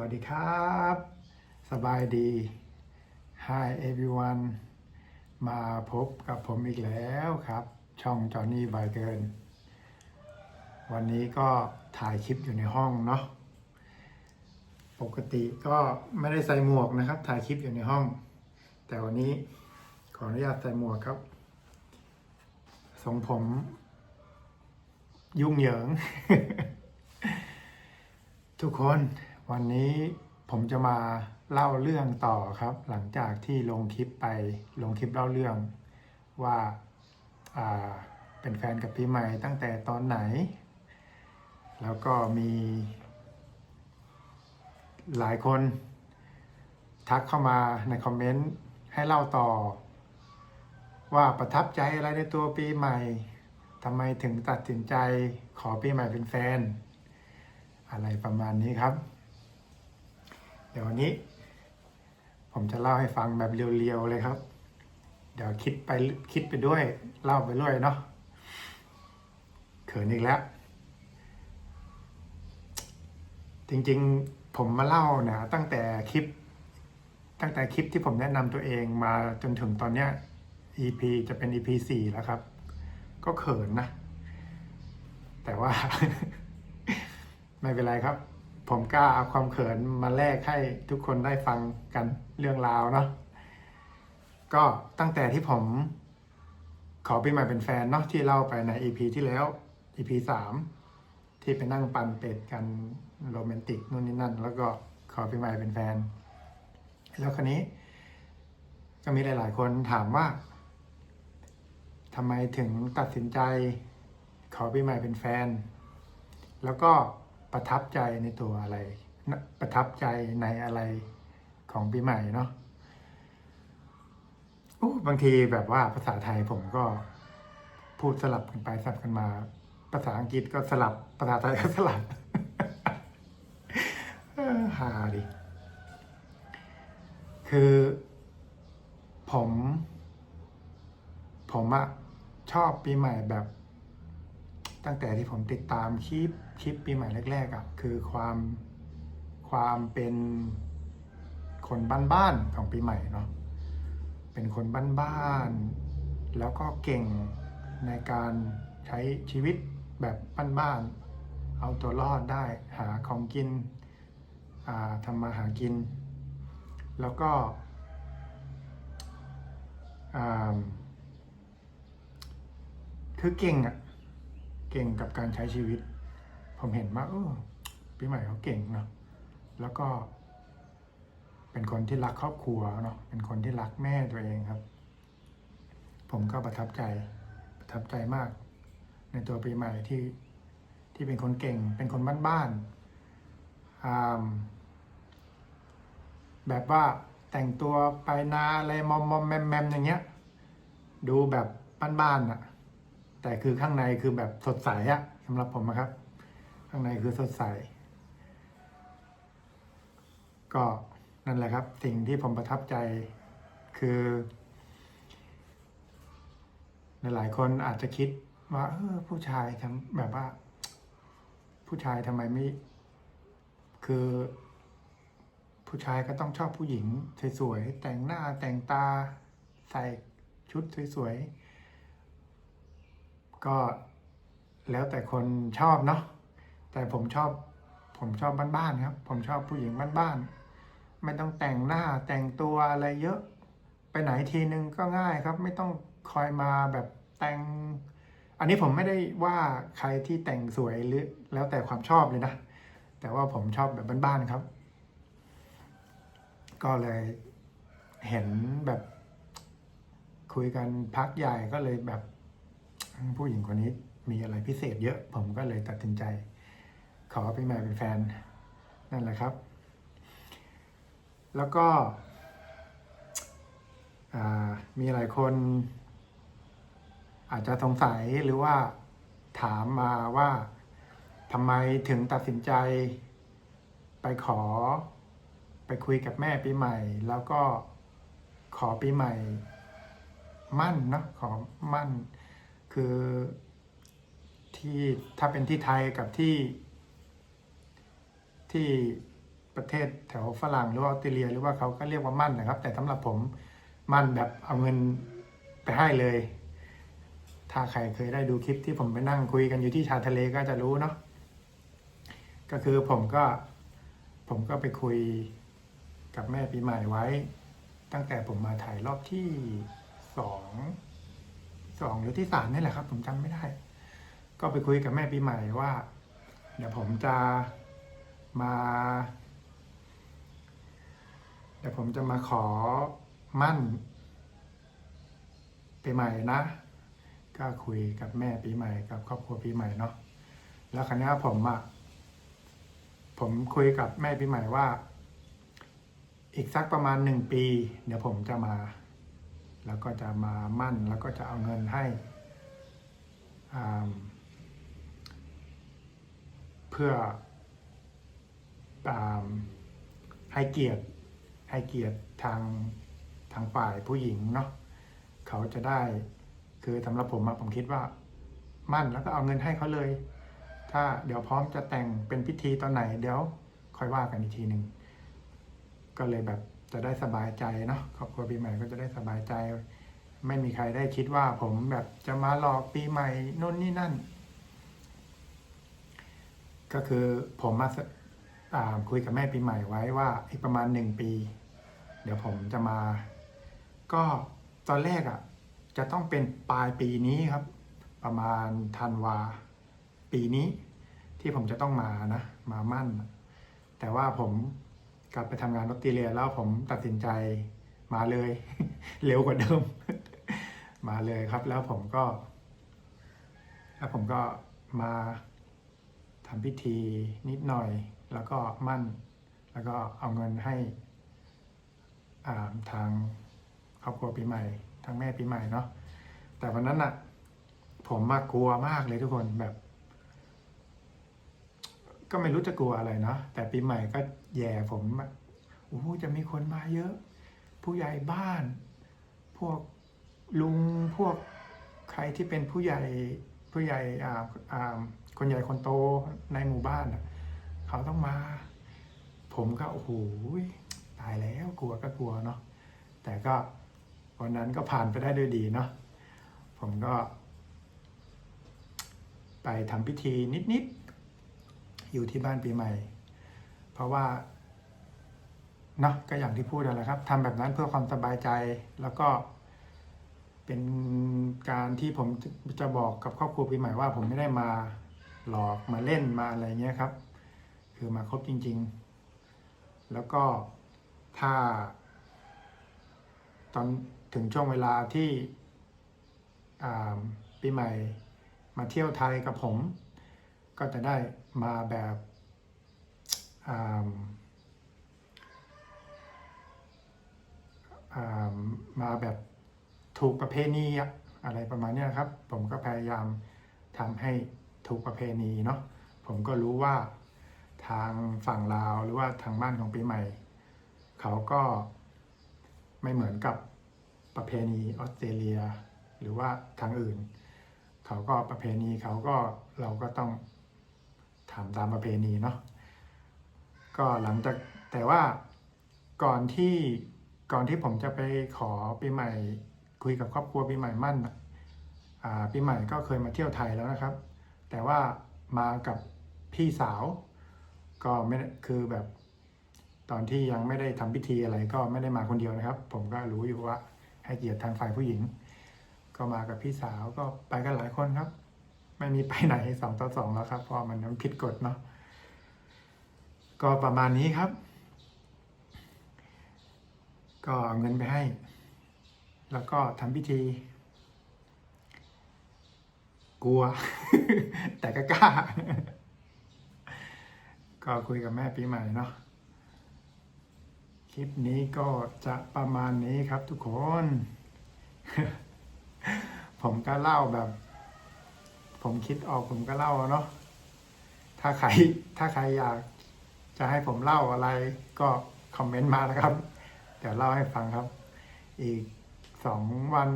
วัสดีครับ สบายดี Hi everyone มาพบกับผมอีกแล้วครับ ช่องจอห์นนี่บายเกินวันนี้ก็ถ่ายคลิปอยู่ในห้องเนาะปกติก็ไม่ได้ใส่หมวกนะครับ ถ่ายคลิปอยู่ในห้อง แต่วันนี้ขออนุญาตใส่หมวกครับทรงผม ยุ่งเหยิง ทุกคน วันนี้ผมจะมาเล่าเรื่องต่อครับ หลังจากที่ลงคลิปไปลงคลิปเล่าเรื่องว่าาเป็นแฟนกับพี่ใหม่ตั้งแต่ตอนไหน แล้วก็มีหลายคนทักเข้ามาในคอมเมนต์ให้เล่าต่อ ว่าประทับใจอะไรในตัวปีใหม่ทำไมถึงตัดสินใจขอปีใหม่เป็นแฟน อะไรประมาณนี้ครับ ดี๋ยววันนี้ ผมจะเล่าให้ฟังแบบเรียวๆเลยครับ เดี๋ยวคิดไปคิดไปด้วย เล่าไปด้วยเนาะเขินอีกแล้ว จริงๆผมมาเล่านี่ยตั้งแต่คลิป ตั้งแต่คลิปที่ผมแนะนำตัวเองมาจนถึงตอนเนี้ย EP จะเป็น EP สี่แล้วครับ ก็เขินนะ แต่ว่า ไม่เป็นไรครับ ผมกล้าเอาความเขินมาแลกให้ทุกคนได้ฟังกันเรื่องราวเนาะก็ตั้งแต่ที่ผมขอปีใหม่เป็นแฟนเนาะที่เล่าไปใน EP ที่แล้ว EP สามที่ไปนั่งปั่นเป็ดกันโรแมนติกนู่นนี่นั่น แล้วก็ขอปีใหม่เป็นแฟน แล้วครนี้ ก็มีหลาย ๆ คนถามว่าทำไมถึงตัดสินใจขอปีใหม่เป็นแฟน แล้วก็ ประทับใจในตัวอะไร ประทับใจในอะไรของปีใหม่เนาะโอ้บางทีแบบว่าภาษาไทยผมก็พูดสลับกันไปสลับกันมา ภาษาอังกฤษก็สลับ ภาษาไทยก็สลับฮาดิ คือ ผม ผมอะชอบปีใหม่แบบ ตั้งแต่ที่ผมติดตามคลิปคลิปปีใหม่แรกๆอะ่ะคือความความเป็นคนบ้านๆของปีใหม่เนาะเป็นคนบ้านๆแล้วก็เก่งในการใช้ชีวิตแบบบ้านๆเอาตัวรอดได้หาของกินทำมาหากิน แล้วก็คือเก่งอะ่ะ เก่งกับการใช้ชีวิต ผมเห็นว่าเออปีใหม่เขาเก่งเนาะแล้วก็ เป็นคนที่รักครอบครัวเนาะเป็นคนที่รักแม่ตัวเองครับ ผมก็ประทับใจประทับใจมาก ในตัวปีใหม่ที่ที่เป็นคนเก่ง เป็นคนบ้านๆอ่าแบบว่าแต่งตัวไปนาอะไรมอมมอมแมมแมมอย่างเงี้ย ดูแบบบ้านๆอะ แต่คือข้างในคือแบบสดใสอะสำหรับผมนะครับ ข้างในคือสดใส ก็นั่นแหละครับ สิ่งที่ผมประทับใจคือหลายคนอาจจะคิดว่า เออผู้ชายทำแบบว่า ผู้ชายทำไมไม่ คือ ผู้ชายก็ต้องชอบผู้หญิงสวยๆแต่งหน้าแต่งตาใส่ชุดสวยๆ ก็แล้วแต่คนชอบเนาะแต่ผมชอบผมชอบบ้านๆครับ ผมชอบผู้หญิงบ้านๆไม่ต้องแต่งหน้าแต่งตัวอะไรเยอะ ไปไหนทีนึงก็ง่ายครับ ไม่ต้องคอยมาแบบแต่ง อันนี้ผมไม่ได้ว่าใครที่แต่งสวยหรือแล้วแต่ความชอบเลยนะ แต่ว่าผมชอบแบบบ้านๆครับ ก็เลยเห็นแบบคุยกันพักใหญ่ก็เลยแบบ ผู้หญิงคนนี้มีอะไรพิเศษเยอะ ผมก็เลยตัดสินใจ ขอพี่ใหม่เป็นแฟน นั่นแหละครับ แล้วก็มีหลายคน อาจจะสงสัยหรือว่าถามมาว่าทำไมถึงตัดสินใจ ไปขอ ไปคุยกับแม่ปีใหม่ แล้วก็ขอปีใหม่ มั่นเนาะขอมั่น คือที่ถ้าเป็นที่ไทยกับที่ที่ประเทศแถวฝรั่งหรือว่าออสเตรเลีย หรือว่าเขาก็เรียกว่ามั่นนะครับ แต่สำหรับผมมั่นแบบเอาเงินไปให้เลย ถ้าใครเคยได้ดูคลิปที่ผมไปนั่งคุยกันอยู่ที่ชายทะเลก็จะรู้เนาะก็คือผมก็ผมก็ไปคุยกับแม่ปีใหม่ไว้ ตั้งแต่ผมมาถ่ายรอบที่สอง สองหรือที่สามนี่แหละครับ ผมจำไม่ได้ ก็ไปคุยกับแม่ปีใหม่ว่า เดี๋ยวผมจะมา เดี๋ยวผมจะมาขอมั่นปีใหม่นะ ก็คุยกับแม่ปีใหม่กับครอบครัวปีใหม่เนาะแล้วครั้นี้ผมอะผมคุยกับแม่ปีใหม่ว่า อีกสักประมาณหนึ่งปี เดี๋ยวผมจะมา แล้วก็จะมามั่นแล้วก็จะเอาเงินให้ เพื่อให้เกียรติให้เกียรติทางทางฝ่ายผู้หญิงเนาะเขาจะได้คือสำหรับผมอะผมคิดว่า มั่นแล้วก็เอาเงินให้เขาเลย ถ้าเดี๋ยวพร้อมจะแต่งเป็นพิธีตอนไหน เดี๋ยวค่อยว่ากันอีกทีหนึ่งก็เลยแบบ จะได้สบายใจเนาะครอบครัวปีใหม่ก็จะได้สบายใจ ไม่มีใครได้คิดว่าผมแบบจะมาหลอกปีใหม่นู่นนี่นั่น ก็คือผมมาคุยกับแม่ปีใหม่ไว้ว่าอีกประมาณหนึ่งปี เดี๋ยวผมจะมา ก็ตอนแรกอะ่ะ จะต้องเป็นปลายปีนี้ครับ ประมาณธันวา ปีนี้ ที่ผมจะต้องมานะ มามั่น แต่ว่าผม กลับไปทำงานออสเตรเลียแล้วผมตัดสินใจมาเลย เร็วกว่าเดิม มาเลยครับ แล้วผมก็ แล้วผมก็มาทำพิธีนิดหน่อย แล้วก็มั่น แล้วก็เอาเงินให้อ่าทางครอบครัวปีใหม่ ทางแม่ปีใหม่เนาะแต่วันนั้นอะผมมากลัวมากเลยทุกคนแบบ ก็ไม่รู้จะกลัวอะไรเนาะแต่ปีใหม่ก็แย่ผมโอ้โหจะมีคนมาเยอะ ผู้ใหญ่บ้าน พวกลุงพวกใครที่เป็นผู้ใหญ่ผู้ใหญ่อ่าอ่าคนใหญ่คนโตในหมู่บ้านเขาต้องมา ผมก็โอ้โหตายแล้วกลัวก็กลัวเนาะแต่ก็วันนั้นก็ผ่านไปได้ด้วยดีเนาะผมก็ ไปทำพิธีนิดๆ อยู่ที่บ้านปีใหม่ เพราะว่าเนาะก็อย่างที่พูดนั่นแหละครับทำแบบนั้นเพื่อความสบายใจแล้วก็ เป็นการที่ผมจะบอกกับครอบครัวปีใหม่ว่า ผมไม่ได้มาหลอกมาเล่นมาอะไรเงี้ยครับ คือมาครบจริง ๆ แล้วก็ถ้า ตอนถึงช่วงเวลาที่ปีใหม่มาเที่ยวไทยกับผม ก็จะได้มาแบบมาแบบถูกประเพณีอะไรประมาณนี้ครับ ผมก็พยายามทำให้ถูกประเพณีเนาะผมก็รู้ว่าทางฝั่งลาวหรือว่าทางบ้านของปีใหม่ เขาก็ไม่เหมือนกับประเพณีออสเตรเลีย หรือว่าทางอื่น เขาก็ประเพณีเขาก็เราก็ต้องำตามประเพณีเนาะก็หลังจากแต่ว่าก่อนที่ก่อนที่ผมจะไปขอปีใหม่ คุยกับครอบครัวปีใหม่มั่นอ่าปีใหม่ก็เคยมาเที่ยวไทยแล้วนะครับ แต่ว่ามากับพี่สาว ก็ไม่คือแบบตอนที่ยังไม่ได้ทำพิธีอะไรก็ไม่ได้มาคนเดียวนะครับ ผมก็รู้อยู่ว่าให้เกียรติทางฝ่ายผู้หญิง ก็มากับพี่สาวก็ไปกันหลายคนครับ ไม่มีไปไหนสองต่อสองแล้วครับ เพราะมันผิดกฎเนาะก็ประมาณนี้ครับ ก็เอาเงินไปให้ แล้วก็ทำพิธี กลัว แต่ก็กล้า ก็คุยกับแม่ปีใหม่เนาะคลิปนี้ก็จะประมาณนี้ครับทุกคน ผมก็เล่าแบบ ผมคิดออกผมก็เล่าเนาะถ้าใครถ้าใครอยากจะให้ผมเล่าอะไรก็คอมเมนต์มานะครับ เดี๋ยวเล่าให้ฟังครับ อีกสองวัน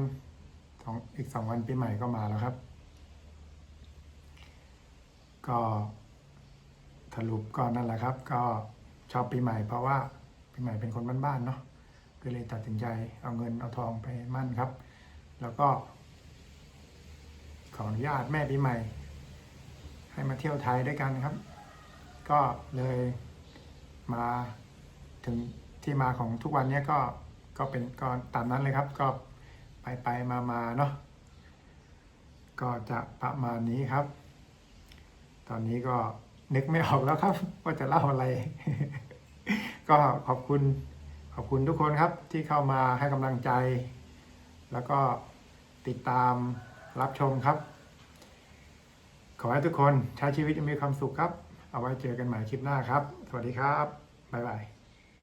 สองอีกสองวันปีใหม่ก็มาแล้วครับ ก็สรุปก็นั่นแหละครับ ก็ชอบปีใหม่เพราะว่าปีใหม่เป็นคนบ้านๆเนาะก็เลยตัดสินใจเอาเงินเอาทองไปมั่นครับ แล้วก็ ออนุญาตแม่ปีใหม่ ให้มาเที่ยวไทยด้วยกันครับ ก็เลยมาถึงที่มาของทุกวันนี้ก็ก็เป็นก็ตามนั้นเลยครับ ก็ไปไปมามาเนาะก็จะประมาณนี้ครับ ตอนนี้ก็นึกไม่ออกแล้วครับ ว่าจะเล่าอะไร ก็ขอบคุณขอบคุณทุกคนครับที่เข้ามาให้กำลังใจ แล้วก็ติดตาม รับชมครับ ขอให้ทุกคนใช้ชีวิตอย่างมีความสุขครับ เอาไว้เจอกันใหม่คลิปหน้าครับ สวัสดีครับ บ๊ายบาย